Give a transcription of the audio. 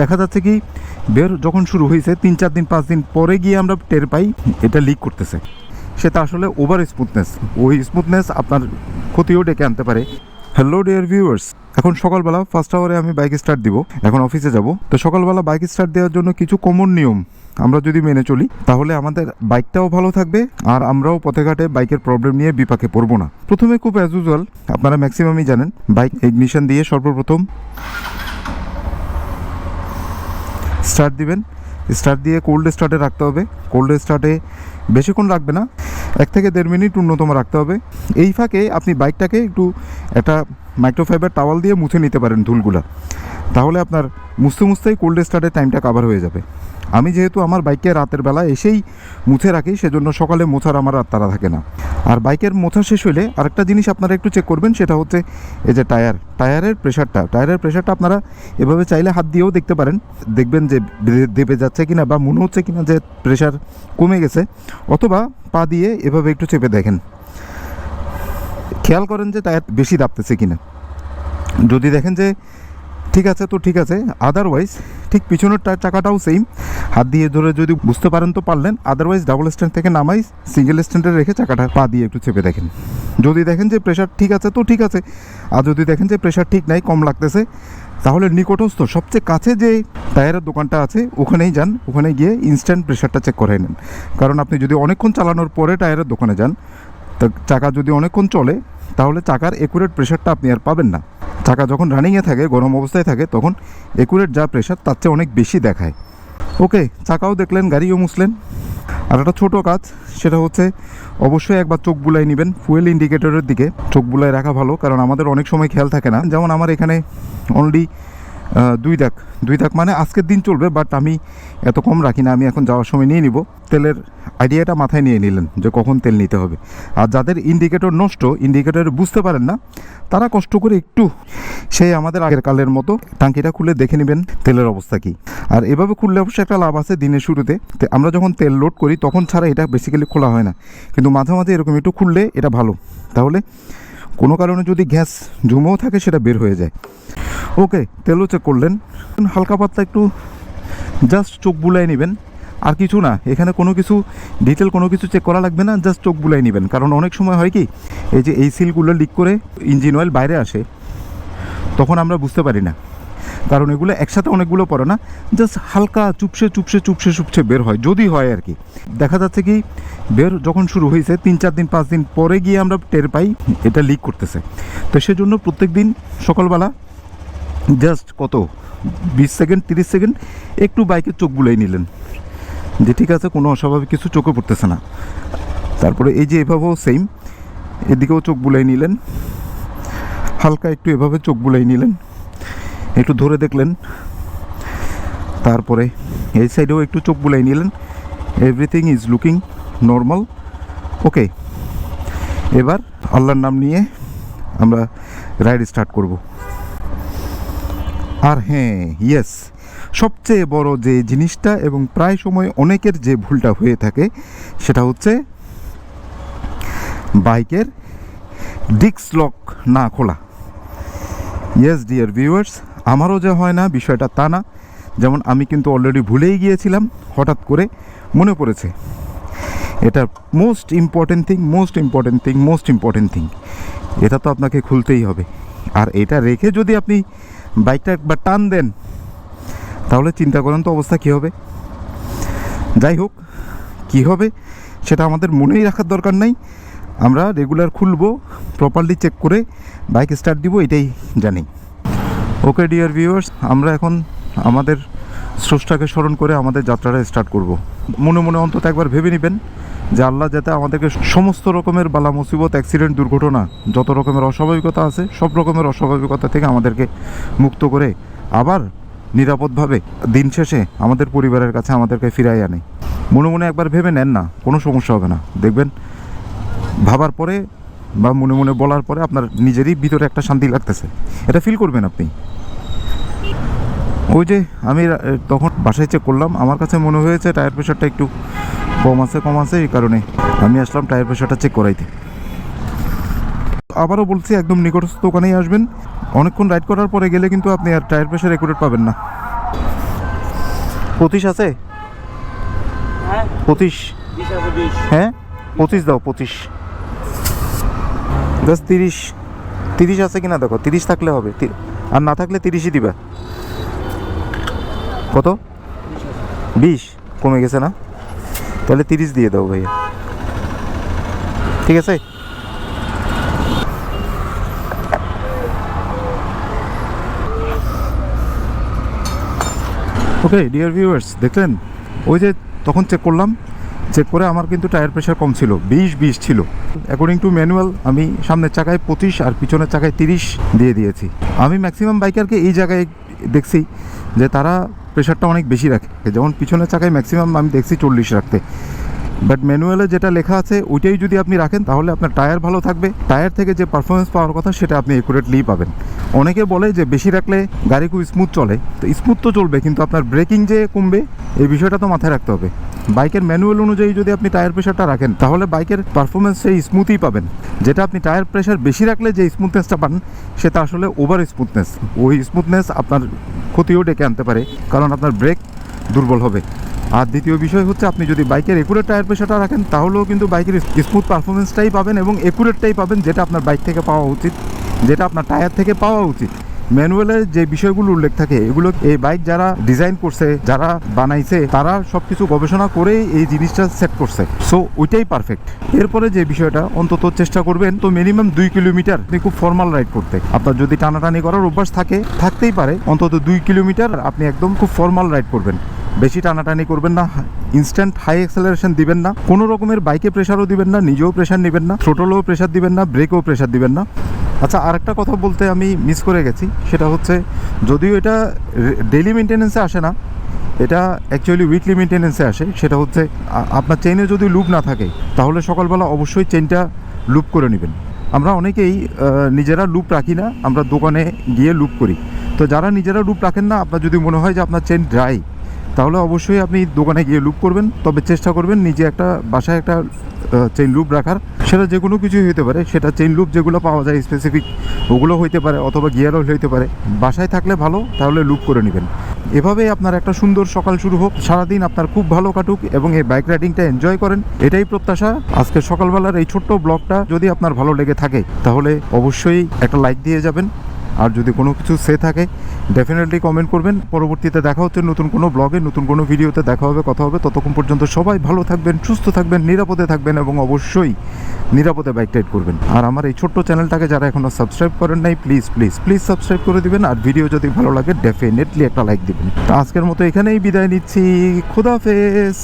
দেখা যাচ্ছে কি, বের যখন শুরু হয়েছে, তিন, চার দিন, পাঁচ দিন পরে গিয়ে আমরা টের পাই এটা লিক করতেছে। সেটা আসলে ওভার স্মুথনেস ওই স্মুথনেস আপনার ক্ষতিও ডেকে আনতে পারে। হ্যালো ডিয়ার ভিউয়ার্স এখন সকালবেলা ফার্স্ট আওয়ারে আমি বাইক স্টার্ট দিব। এখন অফিসে যাব। তো সকালবেলা বাইক স্টার্ট দেওয়ার জন্য কিছু কমন নিয়ম আমরা যদি মেনে চলি, তাহলে আমাদের বাইকটাও ভালো থাকবে আর আমরাও পথে ঘাটে বাইকের প্রবলেম নিয়ে বিপাকে পড়ব না। প্রথমে খুব অ্যাজ ইউজুয়াল আপনারা ম্যাক্সিমামই জানেন বাইক ইগনিশন দিয়ে সর্বপ্রথম স্টার্ট দিবেন। স্টার্ট দিয়ে কোল্ড স্টার্টে রাখতে হবে। কোল্ড স্টার্টে বেশিক্ষণ রাখবে না। এক থেকে দেড় মিনিট অন্যতম রাখতে হবে। এই ফাঁকে আপনি বাইকটাকে একটু একটা মাইক্রোফাইবার টাওয়াল দিয়ে মুছে নিতে পারেন ধুলগুলা। তাহলে আপনার মুছতে মুছতেই কোল্ড স্টার্টের টাইমটা কাভার হয়ে যাবে। আমি যেহেতু আমার বাইকে রাতের বেলা এসেই মুছে রাখি, সেজন্য সকালে মোছার আমার আর তারা থাকে না। আর বাইকের মোছা শেষ হলে আরেকটা জিনিস আপনারা একটু চেক করবেন, সেটা হচ্ছে এই যে টায়ার টায়ারের প্রেশারটা টায়ারের প্রেশারটা আপনারা এভাবে চাইলে হাত দিয়েও দেখতে পারেন। দেখবেন যে দেবে যাচ্ছে কিনা বা মনে হচ্ছে কিনা যে প্রেশার কমে গেছে। অথবা পা দিয়ে এভাবে একটু চেপে দেখেন। খেয়াল করেন যে টায়ার বেশি দাপতেছে কিনা। যদি দেখেন যে ঠিক আছে তো ঠিক আছে আদারওয়াইজ ঠিক পিছনের চাকাটাও সেম হাত দিয়ে ধরে যদি বুঝতে পারেন তো পারলেন আদারওয়াইজ ডাবল স্ট্যান্ড থেকে নামাই সিঙ্গেল স্ট্যান্ডে রেখে চাকাটা পা দিয়ে একটু চেপে দেখেন। যদি দেখেন যে প্রেশার ঠিক আছে তো ঠিক আছে, আর যদি দেখেন যে প্রেশার ঠিক নাই, কম লাগতেছে, তাহলে নিকটস্থ সবচেয়ে কাছে যে টায়ারের দোকানটা আছে, ওখানেই যান, ওখানে গিয়ে ইনস্ট্যান্ট প্রেশারটা চেক করে নেন। কারণ আপনি যদি অনেকক্ষণ চালানোর পরে টায়ারের দোকানে যান তো চাকা যদি অনেকক্ষণ চলে, তাহলে চাকার একুরেট প্রেশারটা আপনি আর পাবেন না। চাকা যখন রানিংয়ে থাকে, গরম অবস্থায় থাকে, তখন একুরেট যা প্রেশার তার চেয়ে অনেক বেশি দেখায়। ওকে চাকাও দেখলেন, গাড়িও মুছলেন। আর একটা ছোটো কাজ, সেটা হচ্ছে অবশ্যই একবার চোখ বুলাই নেবেন। ফুয়েল ইন্ডিকেটরের দিকে চোখ বুলাই রাখা ভালো, কারণ আমাদের অনেক সময় খেয়াল থাকে না। যেমন আমার এখানে অনলি দুই দাগ। দুই দাগ মানে আজকের দিন চলবে বাট আমি এত কম রাখি না, আমি এখন যাওয়ার সময় নিয়ে নিব। তেলের আইডিয়াটা মাথায় নিয়ে নিলেন যে কখন তেল নিতে হবে। আর যাদের ইন্ডিকেটর নষ্ট ইন্ডিকেটর বুঝতে পারেন না, তারা কষ্ট করে একটু সেই আমাদের আগের কালের মতো টাঙ্কিটা খুলে দেখে নেবেন তেলের অবস্থা কী। আর এভাবে খুললে অবশ্যই একটা লাভ আছে দিনের শুরুতে। আমরা যখন তেল লোড করি, তখন ছাড়া এটা বেসিক্যালি খোলা হয় না। কিন্তু মাঝে মাঝে এরকম একটু খুললে এটা ভালো। তাহলে কোনো কারণে যদি গ্যাস জমেও থাকে, সেটা বের হয়ে যায়। ওকে তেলও চেক করলেন। হালকা পাতলা একটু জাস্ট চোখ বুলাই নেবেন। আর কিছু না, এখানে কোনো কিছু ডিটেল কোনো কিছু চেক করা লাগবে না জাস্ট চোখ বুলাই নেবেন। কারণ অনেক সময় হয় কি, এই যে এই সিলগুলো লিক করে ইঞ্জিন অয়েল বাইরে আসে, তখন আমরা বুঝতে পারি না। কারণ এগুলো একসাথে অনেকগুলো পড়ে না জাস্ট হালকা চুপসে চুপসে চুপসে চুপসে বের হয়, যদি হয় আর কি। দেখা যাচ্ছে কি, বের যখন শুরু হয়েছে, তিন চার দিন, পাঁচ দিন পরে গিয়ে আমরা টের পাই, এটা লিক করতেছে। তো সেজন্য প্রত্যেক দিন সকালবেলা জাস্ট কত? বিশ সেকেন্ড, তিরিশ সেকেন্ড, একটু বাইকের চোখ বুলাই নিলেন। যে ঠিক আছে, কোনো অস্বাভাবিক কিছু চোখে পড়তেছে না। তারপরে এই যে এভাবেও সেম এদিকেও চোখ বুলাই নিলেন। হালকা একটু এভাবে চোখ বুলাই নিলেন। একটু ধরে দেখলেন। তারপরে এই সাইডেও একটু চোখ বুলাই নিলেন। Everything is looking normal okay এবার আল্লাহর নাম নিয়ে আমরা রাইড স্টার্ট করব। আর হ্যাঁ ইয়েস সবচেয়ে বড় যে জিনিসটা এবং প্রায় সময় অনেকের যে ভুলটা হয়ে থাকে, সেটা হচ্ছে বাইকের ডিক্স লক না খোলা। ইয়েস ডিয়ার ভিউয়ার্স আমারও যে হয় না, বিষয়টা তা না। যেমন আমি কিন্তু অলরেডি ভুলেই গিয়েছিলাম, হঠাৎ করে মনে পড়েছে। এটা most important thing most important thing most important thing এটা তো আপনাকে খুলতেই হবে। আর এটা রেখে যদি আপনি বাইকটা একবার টান দেন, তাহলে চিন্তা করেন তো অবস্থা কী হবে। যাই হোক, কী হবে সেটা আমাদের মনেই রাখার দরকার নাই। আমরা রেগুলার খুলবো প্রপারলি চেক করে বাইক স্টার্ট দিব, এটাই জানি। ওকে ডিয়ার ভিউয়ার্স আমরা এখন আমাদের স্রষ্টাকে স্মরণ করে আমাদের যাত্রাটা স্টার্ট করব। মনে মনে অন্তত একবার ভেবে নেবেন যে আল্লাহ যাতে আমাদেরকে সমস্ত রকমের বালা মুসিবত অ্যাক্সিডেন্ট দুর্ঘটনা যত রকমের অস্বাভাবিকতা আছে, সব রকমের অস্বাভাবিকতা থেকে আমাদেরকে মুক্ত করে আবার নিরাপদভাবে দিন শেষে আমাদের পরিবারের কাছে আমাদেরকে ফিরাই আনে। মনে মনে একবার ভেবে নেন না, কোনো সমস্যা হবে না। দেখবেন, ভাবার পরে বা মনে মনে বলার পরে আপনার নিজেরই ভিতরে একটা শান্তি লাগতেছে। এটা ফিল করবেন আপনি। ওই যে আমি তখন বাসায় চেক করলাম, আমার কাছে মনে হয়েছে টায়ার প্রেশারটা একটু কম আছে কম আছে এই কারণে আমি আসলাম টায়ার প্রেশারটা চেক করাইতে। আবারও বলছি একদম নিকটস্থ দোকানেই আসবেন। অনেকক্ষণ রাইড করার পরে গেলে কিন্তু আপনি আর টায়ার প্রেশার একুরেট পাবেন না। পঁচিশ আছে? হ্যাঁ। পঁচিশ? হ্যাঁ? পঁচিশ দাও পঁচিশ। জাস্ট তিরিশ। তিরিশ আছে কিনা দেখো তিরিশ থাকলে হবে। আর না থাকলে তিরিশই দিবা। কত? বিশ। কমে গেছে না? তাহলে তিরিশ দিয়ে দাও ভাইয়া। ঠিক আছে? ওকে ডিয়ার ভিউয়ার্স দেখলেন? ওই যে তখন চেক করলাম চেক করে আমার কিন্তু টায়ার প্রেশার কম ছিল, বিশ বিশ ছিল। অ্যাকর্ডিং টু ম্যানুয়াল আমি সামনের চাকায় পঁচিশ আর পিছনের চাকায় তিরিশ দিয়ে দিয়েছি। আমি ম্যাক্সিমাম বাইকারকে এই জায়গায় দেখছি যে তারা প্রেশারটা অনেক বেশি রাখে। যেমন পিছনের চাকায় ম্যাক্সিমাম আমি দেখছি চল্লিশ রাখতে। বাট ম্যানুয়ালে যেটা লেখা আছে, ওইটাই যদি আপনি রাখেন, তাহলে আপনার টায়ার ভালো থাকবে। টায়ার থেকে যে পারফরমেন্স পাওয়ার কথা, সেটা আপনি একুরেটলি পাবেন। অনেকে বলে যে, বেশি রাখলে গাড়ি খুব স্মুথ চলে। তো স্মুথ তো চলবে, কিন্তু আপনার ব্রেকিং যে কমবে, এই বিষয়টা তো মাথায় রাখতে হবে। বাইকের ম্যানুয়াল অনুযায়ী যদি আপনি টায়ার প্রেশারটা রাখেন, তাহলে বাইকের পারফরমেন্স সেই স্মুথই পাবেন। যেটা আপনি টায়ার প্রেশার বেশি রাখলে যে স্মুথনেসটা পান, সেটা আসলে ওভার স্মুথনেস ওই স্মুথনেস আপনার ক্ষতিও ডেকে আনতে পারে, কারণ আপনার ব্রেক দুর্বল হবে। আর দ্বিতীয় বিষয় হচ্ছে, আপনি যদি বাইকের একুরেট টায়ার প্রেশারটা রাখেন, তাহলেও কিন্তু বাইকের স্মুথ পারফরমেন্সটাই পাবেন এবং একুরেটটাই পাবেন, যেটা আপনার বাইক থেকে পাওয়া উচিত, যেটা আপনার টায়ার থেকে পাওয়া উচিত। ম্যানুয়ালের যে বিষয়গুলো উল্লেখ থাকে, এগুলো এই বাইক যারা ডিজাইন করছে, যারা বানাইছে, তারা সব কিছু গবেষণা করেই এই জিনিসটা সেট করছে। সো ওইটাই পারফেক্ট এরপরে যে বিষয়টা, অন্তত চেষ্টা করবেন তো মিনিমাম দুই কিলোমিটার। আপনি খুব ফর্মাল রাইড করতে। আপনার যদি টানাটানি করার অভ্যাস থাকে, থাকতেই পারে, অন্তত দুই কিলোমিটার আপনি একদম খুব ফর্মাল রাইড করবেন। বেশি টানাটানি করবেন না ইনস্ট্যান্ট হাই অ্যাক্সেলারেশন দিবেন না। কোনো রকমের বাইকে প্রেশারও দিবেন না, নিজেও প্রেশার নেবেন না থ্রোটলেও প্রেশার দিবেন না ব্রেকেও প্রেশার দিবেন না। আচ্ছা আরেকটা কথা বলতে আমি মিস করে গেছি, সেটা হচ্ছে যদিও এটা ডেলি মেনটেনেন্সে আসে না, এটা অ্যাকচুয়ালি উইকলি মেনটেনেন্সে আসে, সেটা হচ্ছে আপনার চেইনে যদি লুপ না থাকে, তাহলে সকালবেলা অবশ্যই চেইনটা লুপ করে নেবেন। আমরা অনেকেই নিজেরা লুপ রাখি না, আমরা দোকানে গিয়ে লুপ করি। তো যারা নিজেরা লুপ রাখেন না, আপনার যদি মনে হয় যে আপনার চেন ড্রাই তাহলে অবশ্যই আপনি দোকানে গিয়ে লুপ করবেন, তবে চেষ্টা করবেন নিজে একটা বাসায় একটা চেইন লুপ রাখার। সেটা যে কোনো কিছুই হতে পারে। সেটা চেইন লুপ যেগুলো পাওয়া যায় স্পেসিফিক ওগুলো হইতে পারে অথবা গিয়ার অয়েল হইতে পারে। বাসায় থাকলে ভালো, তাহলে লুপ করে নেবেন। এভাবেই আপনার একটা সুন্দর সকাল শুরু হোক। সারাদিন আপনার খুব ভালো কাটুক এবং এই বাইক রাইডিংটা এনজয় করেন। এটাই প্রত্যাশা। আজকে সকালবেলার এই ছোট্ট ব্লগটা যদি আপনার ভালো লেগে থাকে, তাহলে অবশ্যই একটা লাইক দিয়ে যাবেন। আর যদি কোনো কিছু সে থাকে ডেফিনেটলি কমেন্ট করবেন। পরবর্তীতে দেখা হচ্ছে নতুন কোনো ব্লগে নতুন কোনো ভিডিওতে দেখা হবে, কথা হবে। ততক্ষণ পর্যন্ত সবাই ভালো থাকবেন, সুস্থ থাকবেন, নিরাপদে থাকবেন এবং অবশ্যই নিরাপদে বাইক রাইড করবেন। আর আমার এই ছোট্ট চ্যানেলটাকে যারা এখনও সাবস্ক্রাইব করেন নাই প্লিজ প্লিজ প্লিজ সাবস্ক্রাইব করে দিবেন। আর ভিডিও যদি ভালো লাগে ডেফিনেটলি একটা লাইক দিবেন। তো আজকের মতো এখানেই বিদায় নিচ্ছি। খুদাফেজ